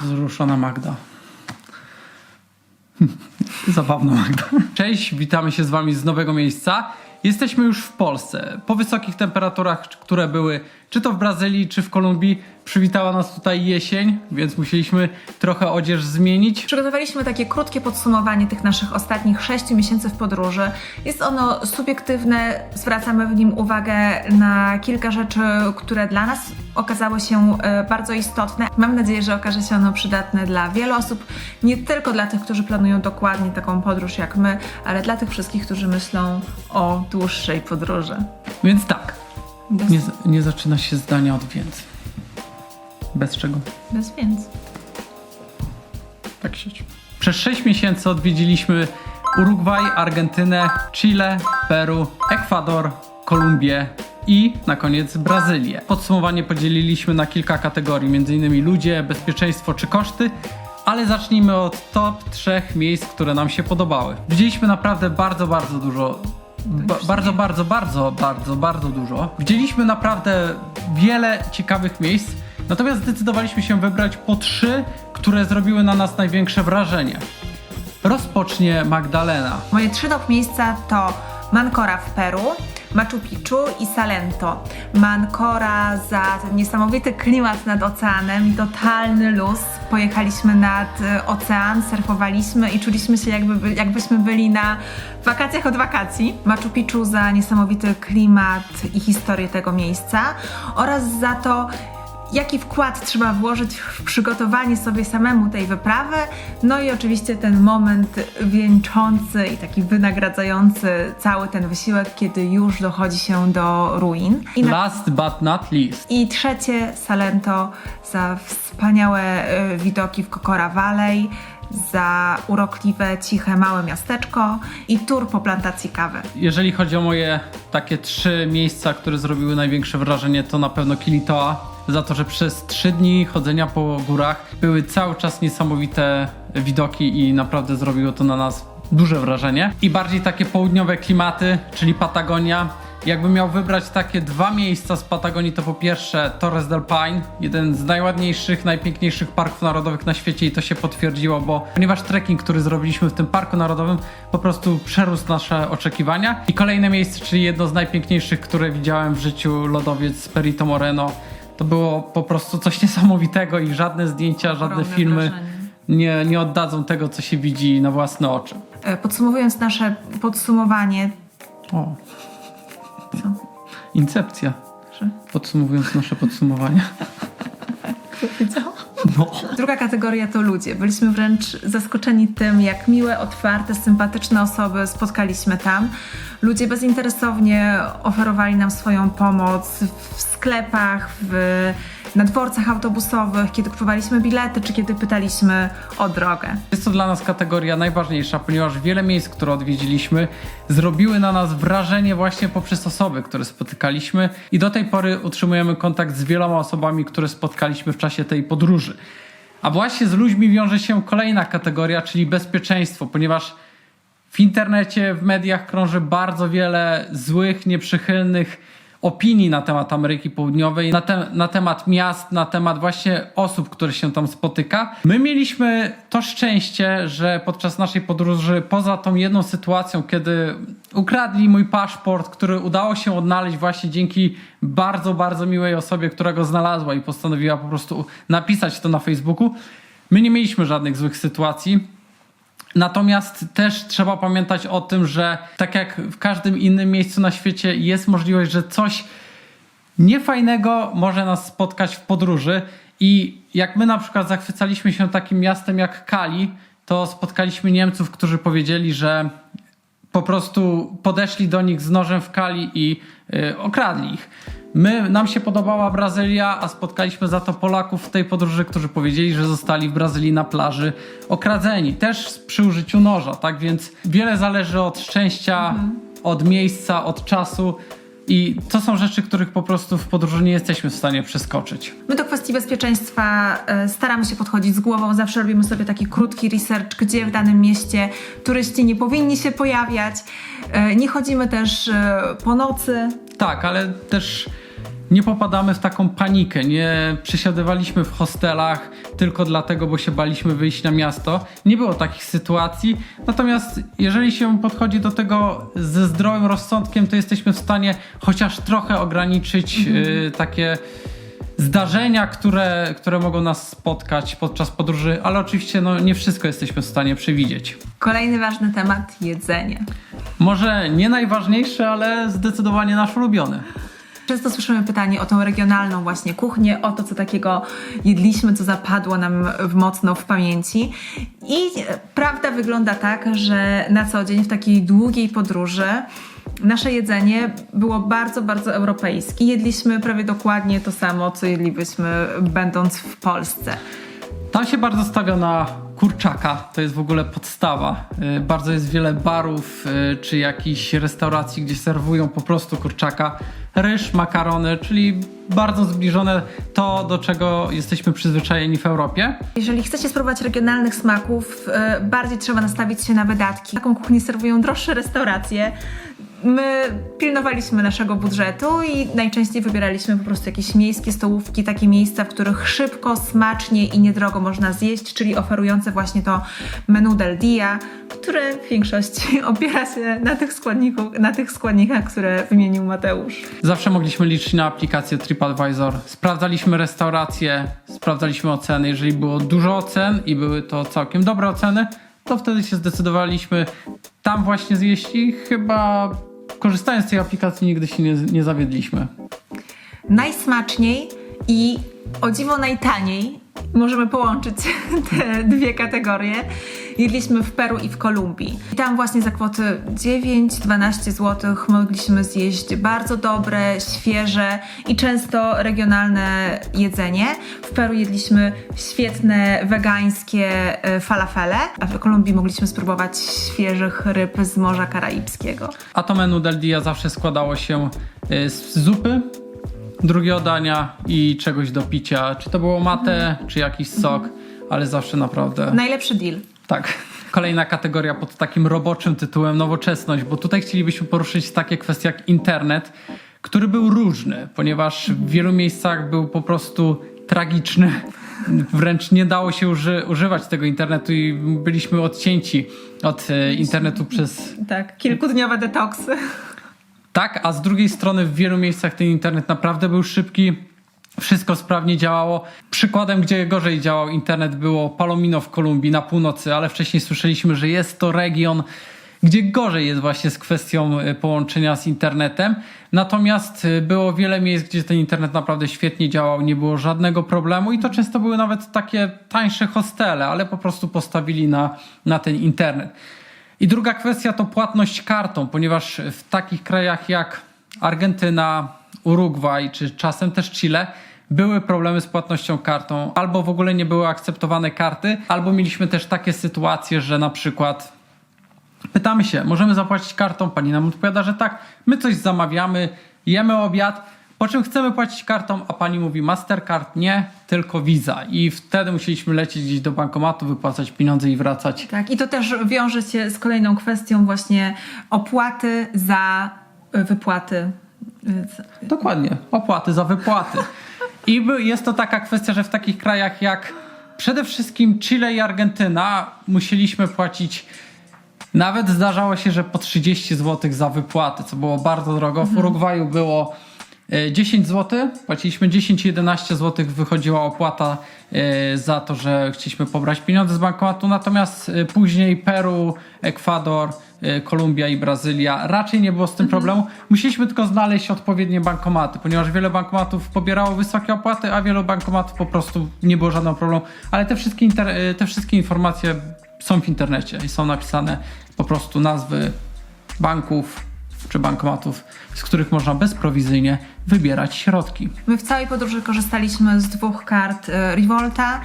Wzruszona Magda. Zabawna Magda. Cześć, witamy się z Wami z nowego miejsca. Jesteśmy już w Polsce. Po wysokich temperaturach, które były czy to w Brazylii, czy w Kolumbii, przywitała nas tutaj jesień, więc musieliśmy trochę odzież zmienić. Przygotowaliśmy takie krótkie podsumowanie tych naszych ostatnich 6 miesięcy w podróży. Jest ono subiektywne, zwracamy w nim uwagę na kilka rzeczy, które dla nas okazały się e, bardzo istotne. Mam nadzieję, że okaże się ono przydatne dla wielu osób, nie tylko dla tych, którzy planują dokładnie taką podróż jak my, ale dla tych wszystkich, którzy myślą o dłuższej podróży. Więc tak, nie, nie zaczyna się zdania od więc. Bez czego? bez więc. Tak sieć. Przez 6 miesięcy odwiedziliśmy Urugwaj, Argentynę, Chile, Peru, Ekwador, Kolumbię i na koniec Brazylię. Podsumowanie podzieliliśmy na kilka kategorii, m.in. ludzie, bezpieczeństwo czy koszty, ale zacznijmy od top trzech miejsc, które nam się podobały. Widzieliśmy naprawdę bardzo, bardzo dużo. Ba- bardzo, bardzo, bardzo, bardzo, bardzo dużo. Widzieliśmy naprawdę wiele ciekawych miejsc, natomiast zdecydowaliśmy się wybrać po trzy, które zrobiły na nas największe wrażenie. Rozpocznie Magdalena. Moje trzy top miejsca to Mancora w Peru, Machu Picchu i Salento. Mancora za ten niesamowity klimat nad oceanem i totalny luz. Pojechaliśmy nad y, ocean, surfowaliśmy i czuliśmy się jakby, by- jakbyśmy byli na wakacjach od wakacji. Machu Picchu za niesamowity klimat i historię tego miejsca oraz za to, jaki wkład trzeba włożyć w przygotowanie sobie samemu tej wyprawy. No i oczywiście ten moment wieńczący i taki wynagradzający cały ten wysiłek, kiedy już dochodzi się do ruin. I, na, Last but not least. i trzecie Salento za wspaniałe y, widoki w Kokora Valley, za urokliwe, ciche, małe miasteczko i tur po plantacji kawy. Jeżeli chodzi o moje takie trzy miejsca, które zrobiły największe wrażenie, to na pewno Kilitoa. Za to, że przez trzy dni chodzenia po górach były cały czas niesamowite widoki i naprawdę zrobiło to na nas duże wrażenie. I bardziej takie południowe klimaty, czyli Patagonia. Jakbym miał wybrać takie dwa miejsca z Patagonii, to po pierwsze Torres del Paine, jeden z najładniejszych, najpiękniejszych parków narodowych na świecie i to się potwierdziło, bo ponieważ trekking, który zrobiliśmy w tym parku narodowym, po prostu przerósł nasze oczekiwania. I kolejne miejsce, czyli jedno z najpiękniejszych, które widziałem w życiu, lodowiec Perito Moreno. To było po prostu coś niesamowitego i żadne zdjęcia, żadne Ogromne filmy wrażenie. nie, nie oddadzą tego, co się widzi na własne oczy. E, Podsumowując nasze podsumowanie, O, co? incepcja. Że- Podsumowując nasze podsumowanie. No. Druga kategoria to ludzie. Byliśmy wręcz zaskoczeni tym, jak miłe, otwarte, sympatyczne osoby spotkaliśmy tam. Ludzie bezinteresownie oferowali nam swoją pomoc w sklepach, w, na dworcach autobusowych, kiedy kupowaliśmy bilety, czy kiedy pytaliśmy o drogę. Jest to dla nas kategoria najważniejsza, ponieważ wiele miejsc, które odwiedziliśmy, zrobiły na nas wrażenie właśnie poprzez osoby, które spotykaliśmy i do tej pory utrzymujemy kontakt z wieloma osobami, które spotkaliśmy w czasie tej podróży. A właśnie z ludźmi wiąże się kolejna kategoria, czyli bezpieczeństwo, ponieważ w internecie, w mediach krąży bardzo wiele złych, nieprzychylnych opinii na temat Ameryki Południowej, na, te, na temat miast, na temat właśnie osób, które się tam spotyka. My mieliśmy to szczęście, że podczas naszej podróży, poza tą jedną sytuacją, kiedy ukradli mój paszport, który udało się odnaleźć właśnie dzięki bardzo, bardzo miłej osobie, która go znalazła i postanowiła po prostu napisać to na Facebooku, my nie mieliśmy żadnych złych sytuacji. Natomiast też trzeba pamiętać o tym, że tak jak w każdym innym miejscu na świecie jest możliwość, że coś niefajnego może nas spotkać w podróży i jak my na przykład zachwycaliśmy się takim miastem jak Kali, to spotkaliśmy Niemców, którzy powiedzieli, że po prostu podeszli do nich z nożem w kali i y, okradli ich. My, nam się podobała Brazylia, a spotkaliśmy za to Polaków w tej podróży, którzy powiedzieli, że zostali w Brazylii na plaży okradzeni. Też przy użyciu noża, tak więc wiele zależy od szczęścia, od miejsca, od czasu. I to są rzeczy, których po prostu w podróży nie jesteśmy w stanie przeskoczyć. My do kwestii bezpieczeństwa e, staramy się podchodzić z głową. Zawsze robimy sobie taki krótki research, gdzie w danym mieście turyści nie powinni się pojawiać. E, Nie chodzimy też e, po nocy. Tak, ale też nie popadamy w taką panikę, nie przesiadywaliśmy w hostelach tylko dlatego, bo się baliśmy wyjść na miasto. Nie było takich sytuacji. Natomiast jeżeli się podchodzi do tego ze zdrowym rozsądkiem, to jesteśmy w stanie chociaż trochę ograniczyć y, takie zdarzenia, które, które mogą nas spotkać podczas podróży, ale oczywiście no, nie wszystko jesteśmy w stanie przewidzieć. Kolejny ważny temat jedzenie. Może nie najważniejszy, ale zdecydowanie nasz ulubiony. Często słyszymy pytanie o tą regionalną właśnie kuchnię, o to, co takiego jedliśmy, co zapadło nam w- mocno w pamięci. I prawda wygląda tak, że na co dzień w takiej długiej podróży nasze jedzenie było bardzo, bardzo europejskie. Jedliśmy prawie dokładnie to samo, co jedlibyśmy będąc w Polsce. Tam się bardzo stawia na kurczaka, to jest w ogóle podstawa. Y, Bardzo jest wiele barów y, czy jakichś restauracji, gdzie serwują po prostu kurczaka. Ryż, makarony, czyli bardzo zbliżone to, do czego jesteśmy przyzwyczajeni w Europie. Jeżeli chcecie spróbować regionalnych smaków, e, bardziej trzeba nastawić się na wydatki. Taką kuchnię serwują droższe restauracje. My pilnowaliśmy naszego budżetu i najczęściej wybieraliśmy po prostu jakieś miejskie stołówki, takie miejsca, w których szybko, smacznie i niedrogo można zjeść, czyli oferujące właśnie to menu del dia, które w większości opiera się na tych, na tych składnikach, które wymienił Mateusz. Zawsze mogliśmy liczyć na aplikację TripAdvisor. Sprawdzaliśmy restauracje, sprawdzaliśmy oceny. Jeżeli było dużo ocen i były to całkiem dobre oceny, to wtedy się zdecydowaliśmy tam właśnie zjeść i chyba korzystając z tej aplikacji nigdy się nie, nie zawiedliśmy. najsmaczniej i o dziwo najtaniej. Możemy połączyć te dwie kategorie. Jedliśmy w Peru i w Kolumbii. I tam właśnie za kwoty 9-12 zł mogliśmy zjeść bardzo dobre, świeże i często regionalne jedzenie. W Peru jedliśmy świetne wegańskie e, falafele, a w Kolumbii mogliśmy spróbować świeżych ryb z Morza Karaibskiego. A to menu del dia zawsze składało się y, z zupy, drugiego dania i czegoś do picia. Czy to było mate, czy jakiś sok, ale zawsze naprawdę... Najlepszy deal. Tak. Kolejna kategoria pod takim roboczym tytułem nowoczesność, bo tutaj chcielibyśmy poruszyć takie kwestie jak internet, który był różny, ponieważ w wielu miejscach był po prostu tragiczny. Wręcz nie dało się uży używać tego internetu i byliśmy odcięci od e, internetu przez Tak, kilkudniowe detoksy. Tak, a z drugiej strony w wielu miejscach ten internet naprawdę był szybki. Wszystko sprawnie działało. Przykładem, gdzie gorzej działał internet, było Palomino w Kolumbii na północy, ale wcześniej słyszeliśmy, że jest to region, gdzie gorzej jest właśnie z kwestią y, połączenia z internetem. Natomiast y, było wiele miejsc, gdzie ten internet naprawdę świetnie działał, nie było żadnego problemu i to często były nawet takie tańsze hostele, ale po prostu postawili na, na ten internet. I druga kwestia to płatność kartą, ponieważ w takich krajach jak Argentyna, Urugwaj czy czasem też Chile były problemy z płatnością kartą, albo w ogóle nie były akceptowane karty, albo mieliśmy też takie sytuacje, że na przykład pytamy się, możemy zapłacić kartą, pani nam odpowiada, że tak, my coś zamawiamy, jemy obiad, po czym chcemy płacić kartą, a pani mówi Mastercard nie, tylko Visa i wtedy musieliśmy lecieć gdzieś do bankomatu, wypłacać pieniądze i wracać. Tak, i to też wiąże się z kolejną kwestią właśnie opłaty za y, wypłaty. Dokładnie, opłaty za wypłaty. I jest to taka kwestia, że w takich krajach jak przede wszystkim Chile i Argentyna musieliśmy płacić nawet zdarzało się, że po 30 zł za wypłatę, co było bardzo drogo. W Urugwaju było e, 10 zł, płaciliśmy 10-11 zł, wychodziła opłata e, za to, że chcieliśmy pobrać pieniądze z bankomatu, natomiast e, później Peru, Ekwador, e, Kolumbia i Brazylia raczej nie było z tym problemu. Musieliśmy tylko znaleźć odpowiednie bankomaty, ponieważ wiele bankomatów pobierało wysokie opłaty, a wielu bankomatów po prostu nie było żadnego problemu. Ale te wszystkie, e, te wszystkie informacje są w internecie i są napisane po prostu nazwy banków czy bankomatów, z których można bezprowizyjnie wybierać środki. My w całej podróży korzystaliśmy z dwóch kart y, Revolta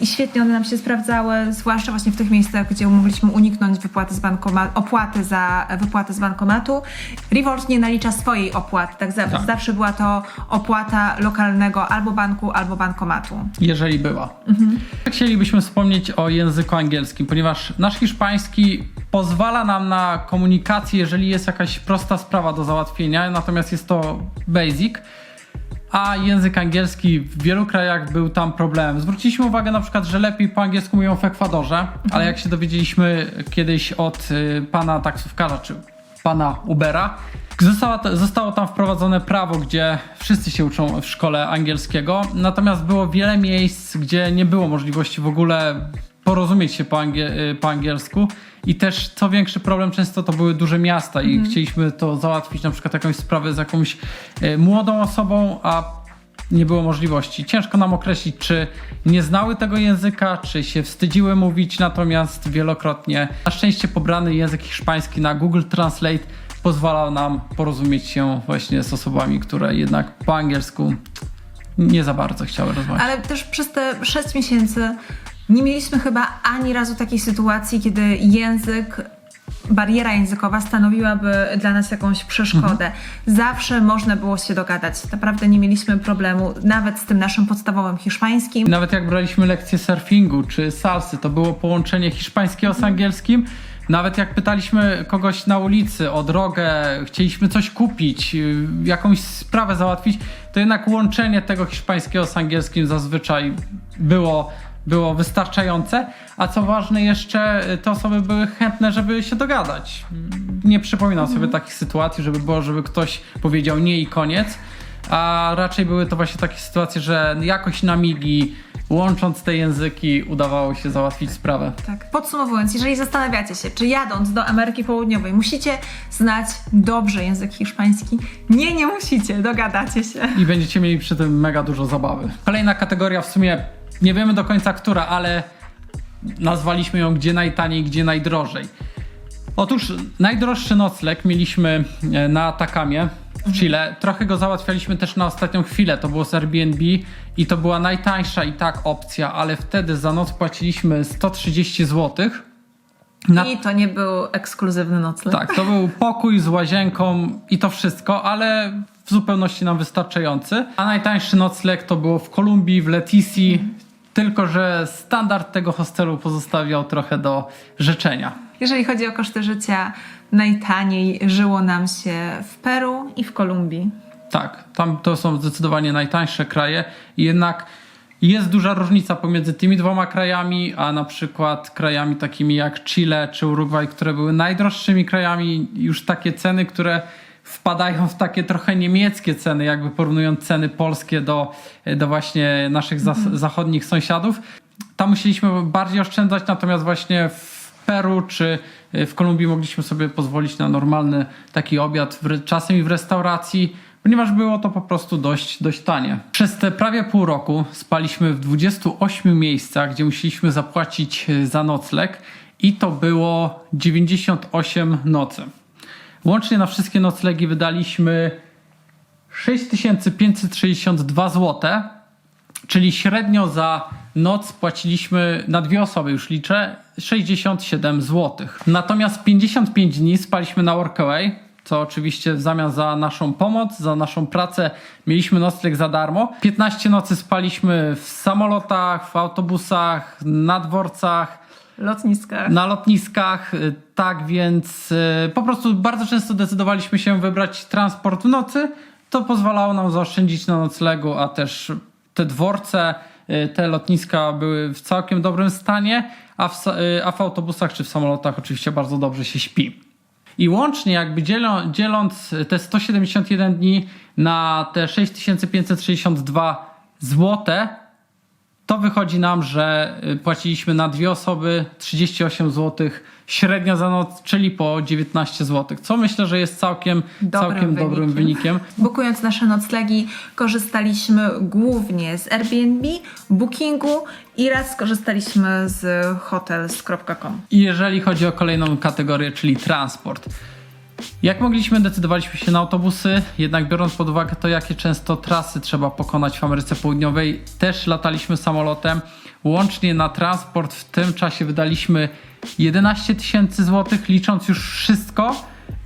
i świetnie one nam się sprawdzały, zwłaszcza właśnie w tych miejscach, gdzie mogliśmy uniknąć wypłaty z bankoma- opłaty za wypłatę z bankomatu. Revolt nie nalicza swojej opłaty, tak, Tak. zawsze była to opłata lokalnego albo banku, albo bankomatu. jeżeli była. Chcielibyśmy wspomnieć o języku angielskim, ponieważ nasz hiszpański pozwala nam na komunikację, jeżeli jest jakaś prosta sprawa do załatwienia, natomiast jest to basic. a język angielski w wielu krajach był tam problemem. Zwróciliśmy uwagę na przykład, że lepiej po angielsku mówią w Ekwadorze, ale jak się dowiedzieliśmy kiedyś od y, pana taksówkarza, czy pana Ubera, zostało, zostało tam wprowadzone prawo, gdzie wszyscy się uczą w szkole angielskiego, natomiast było wiele miejsc, gdzie nie było możliwości w ogóle porozumieć się po, angie, y, po angielsku i też co większy problem często to były duże miasta i chcieliśmy to załatwić na przykład jakąś sprawę z jakąś y, młodą osobą, a nie było możliwości. Ciężko nam określić, czy nie znały tego języka, czy się wstydziły mówić, natomiast wielokrotnie na szczęście pobrany język hiszpański na Google Translate pozwalał nam porozumieć się właśnie z osobami, które jednak po angielsku nie za bardzo chciały rozmawiać. Ale też przez te 6 miesięcy nie mieliśmy chyba ani razu takiej sytuacji, kiedy język, bariera językowa stanowiłaby dla nas jakąś przeszkodę. Zawsze można było się dogadać. Naprawdę nie mieliśmy problemu nawet z tym naszym podstawowym hiszpańskim. Nawet jak braliśmy lekcje surfingu czy salsy, to było połączenie hiszpańskiego z angielskim. Nawet jak pytaliśmy kogoś na ulicy o drogę, chcieliśmy coś kupić, y, jakąś sprawę załatwić, to jednak łączenie tego hiszpańskiego z angielskim zazwyczaj było, było wystarczające. A co ważne, jeszcze y, te osoby były chętne, żeby się dogadać. Nie przypominam sobie takich sytuacji, żeby było, żeby ktoś powiedział nie i koniec. A raczej były to właśnie takie sytuacje, że jakoś na migi, łącząc te języki, udawało się załatwić sprawę. Tak. Podsumowując, jeżeli zastanawiacie się, czy jadąc do Ameryki Południowej musicie znać dobrze język hiszpański, nie, nie musicie, dogadacie się. I będziecie mieli przy tym mega dużo zabawy. Kolejna kategoria, w sumie nie wiemy do końca która, ale nazwaliśmy ją gdzie najtaniej, gdzie najdrożej. Otóż najdroższy nocleg mieliśmy e, na Takamie w Chile. Trochę go załatwialiśmy też na ostatnią chwilę. To było z Airbnb i to była najtańsza i tak opcja, ale wtedy za noc płaciliśmy 130 zł. Na I to nie był ekskluzywny nocleg. tak, to był pokój z łazienką i to wszystko, ale w zupełności nam wystarczający. A najtańszy nocleg to było w Kolumbii, w Letici, tylko że standard tego hostelu pozostawiał trochę do życzenia. Jeżeli chodzi o koszty życia, najtaniej żyło nam się w Peru i w Kolumbii. Tak, tam to są zdecydowanie najtańsze kraje, jednak jest duża różnica pomiędzy tymi dwoma krajami, a na przykład krajami takimi jak Chile czy Urugwaj, które były najdroższymi krajami, już takie ceny, które wpadają w takie trochę niemieckie ceny, jakby porównując ceny polskie do, do właśnie naszych zas- zachodnich sąsiadów. Tam musieliśmy bardziej oszczędzać, natomiast właśnie w Peru czy w Kolumbii mogliśmy sobie pozwolić na normalny taki obiad, czasem i w restauracji, ponieważ było to po prostu dość, dość tanie. Przez te prawie pół roku spaliśmy w 28 miejscach, gdzie musieliśmy zapłacić e, za nocleg i to było 98 nocy. Łącznie na wszystkie noclegi wydaliśmy 6562 zł, czyli średnio za noc płaciliśmy na dwie osoby, już liczę, 67 zł. Natomiast 55 dni spaliśmy na Workaway, co oczywiście w zamian za naszą pomoc, za naszą pracę mieliśmy nocleg za darmo. 15 nocy spaliśmy w samolotach, w autobusach, na dworcach, Lotniskach. na lotniskach, y, tak więc y, po prostu bardzo często decydowaliśmy się wybrać transport w nocy. To pozwalało nam zaoszczędzić na noclegu, a też te dworce, y, te lotniska były w całkiem dobrym stanie, a w, a w autobusach czy w samolotach oczywiście bardzo dobrze się śpi. I łącznie jakby dzielą, dzieląc te 171 dni na te 6562 złote, to wychodzi nam, że y, płaciliśmy na dwie osoby 38 zł średnio za noc, czyli po 19 zł, co myślę, że jest całkiem Dobrym całkiem dobrym wynikiem. Bukując nasze noclegi, korzystaliśmy głównie z Airbnb, Bookingu i raz skorzystaliśmy z hotels.com. I jeżeli chodzi o kolejną kategorię, czyli transport. Jak mogliśmy, decydowaliśmy się na autobusy, jednak biorąc pod uwagę to, jakie często trasy trzeba pokonać w Ameryce Południowej, też lataliśmy samolotem. Łącznie na transport w tym czasie wydaliśmy 11 tysięcy złotych, licząc już wszystko.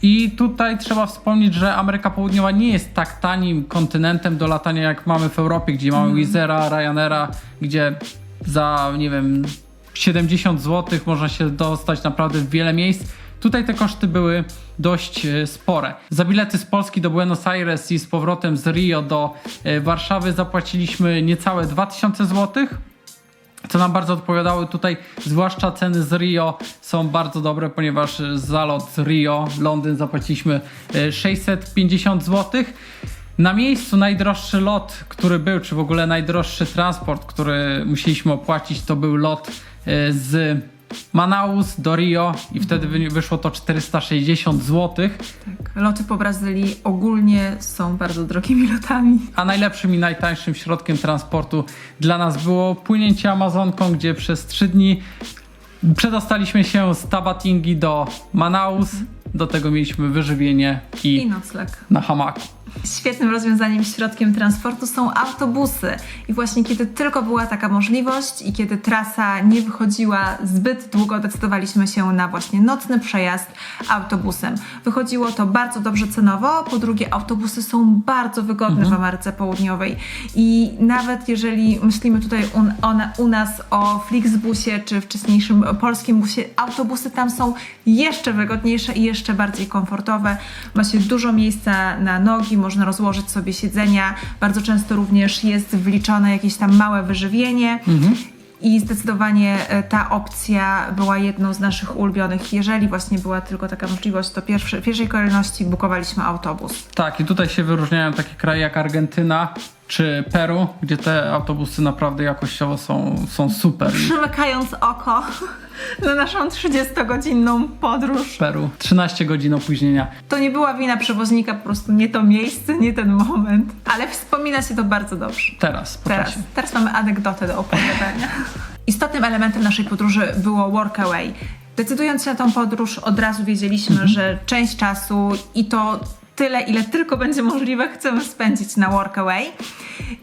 I tutaj trzeba wspomnieć, że Ameryka Południowa nie jest tak tanim kontynentem do latania, jak mamy w Europie, gdzie mamy Wizera, Ryanaira, gdzie za, nie wiem, 70 zł można się dostać naprawdę w wiele miejsc. Tutaj te koszty były dość e, spore. Za bilety z Polski do Buenos Aires i z powrotem z Rio do e, Warszawy zapłaciliśmy niecałe 2000 zł co nam bardzo odpowiadało tutaj, zwłaszcza ceny z Rio są bardzo dobre, ponieważ za lot z Rio Londyn zapłaciliśmy e, 650 zł. Na miejscu najdroższy lot, który był, czy w ogóle najdroższy transport, który musieliśmy opłacić, to był lot e, z Manaus do Rio i wtedy wy- wyszło to 460 zł. Tak, loty po Brazylii ogólnie są bardzo drogimi lotami. A najlepszym i najtańszym środkiem transportu dla nas było płynięcie Amazonką, gdzie przez 3 dni przedostaliśmy się z Tabatingi do Manaus. Do tego mieliśmy wyżywienie I i nocleg. na hamaku. Świetnym rozwiązaniem, środkiem transportu są autobusy. I właśnie kiedy tylko była taka możliwość i kiedy trasa nie wychodziła zbyt długo, decydowaliśmy się na właśnie nocny przejazd autobusem. Wychodziło to bardzo dobrze cenowo, po drugie autobusy są bardzo wygodne w Ameryce Południowej i nawet jeżeli myślimy tutaj one, u nas o Flixbusie czy wcześniejszym polskim busie, autobusy tam są jeszcze wygodniejsze i jeszcze bardziej komfortowe. Ma się dużo miejsca na nogi, można rozłożyć sobie siedzenia. Bardzo często również jest wliczone jakieś tam małe wyżywienie. I zdecydowanie e, ta opcja była jedną z naszych ulubionych. Jeżeli właśnie była tylko taka możliwość, to pierwszy, w pierwszej kolejności bukowaliśmy autobus. Tak, i tutaj się wyróżniają takie kraje jak Argentyna czy Peru, gdzie te autobusy naprawdę jakościowo są, są super. Przymykając oko na naszą 30-godzinną podróż. Peru 13 godzin opóźnienia. To nie była wina przewoźnika, po prostu nie to miejsce, nie ten moment. Ale wspomina się to bardzo dobrze. Teraz, po Teraz, czasie. teraz mamy anegdotę do opowiadania. Istotnym elementem naszej podróży było workaway. Decydując się na tą podróż, od razu wiedzieliśmy, że część czasu i to tyle, ile tylko będzie możliwe, chcemy spędzić na workaway.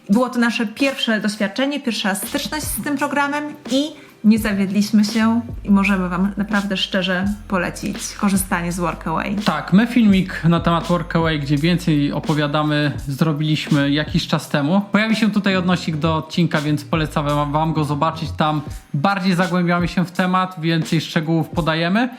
Było to nasze pierwsze doświadczenie, pierwsza styczność z tym programem i nie zawiedliśmy się i możemy Wam naprawdę szczerze polecić korzystanie z workaway. Tak, my filmik na temat Workaway, gdzie więcej opowiadamy, zrobiliśmy jakiś czas temu. Pojawi się tutaj odnosik do odcinka, więc polecam wam go zobaczyć. Tam bardziej zagłębiamy się w temat, więcej szczegółów podajemy.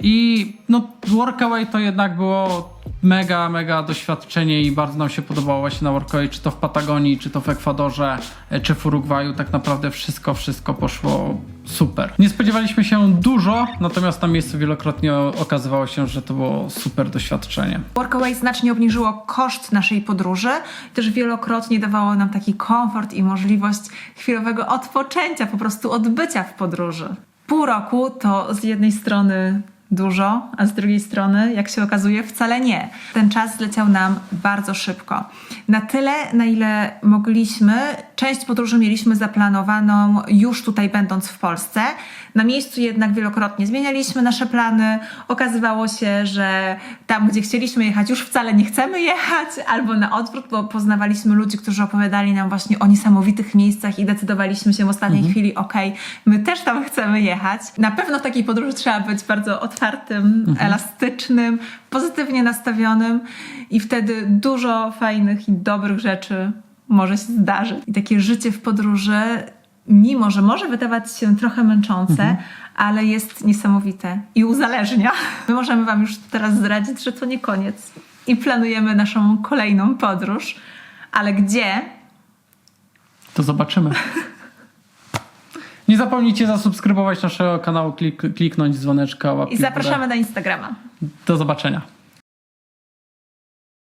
I no, Workaway to jednak było mega, mega doświadczenie i bardzo nam się podobało właśnie na Workaway, czy to w Patagonii, czy to w Ekwadorze, e, czy w Urugwaju. Tak naprawdę wszystko, wszystko poszło super. Nie spodziewaliśmy się dużo, natomiast na miejscu wielokrotnie okazywało się, że to było super doświadczenie. Workaway znacznie obniżyło koszt naszej podróży, też wielokrotnie dawało nam taki komfort i możliwość chwilowego odpoczęcia, po prostu odbycia w podróży. Pół roku to z jednej strony dużo, a z drugiej strony, jak się okazuje, wcale nie. Ten czas zleciał nam bardzo szybko. Na tyle, na ile mogliśmy, część podróży mieliśmy zaplanowaną już tutaj będąc w Polsce. Na miejscu jednak wielokrotnie zmienialiśmy nasze plany. Okazywało się, że tam, gdzie chcieliśmy jechać, już wcale nie chcemy jechać, albo na odwrót, bo poznawaliśmy ludzi, którzy opowiadali nam właśnie o niesamowitych miejscach i decydowaliśmy się w ostatniej chwili, okej, my też tam chcemy jechać. Na pewno w takiej podróży trzeba być bardzo otwartym, elastycznym, pozytywnie nastawionym i wtedy dużo fajnych i dobrych rzeczy może się zdarzyć. I takie życie w podróży, mimo że może wydawać się trochę męczące, ale jest niesamowite i uzależnia. My możemy Wam już teraz zdradzić, że to nie koniec i planujemy naszą kolejną podróż, ale gdzie? To zobaczymy. Nie zapomnijcie zasubskrybować naszego kanału, klik, kliknąć dzwoneczka, łapki I zapraszamy na Instagrama. Do zobaczenia.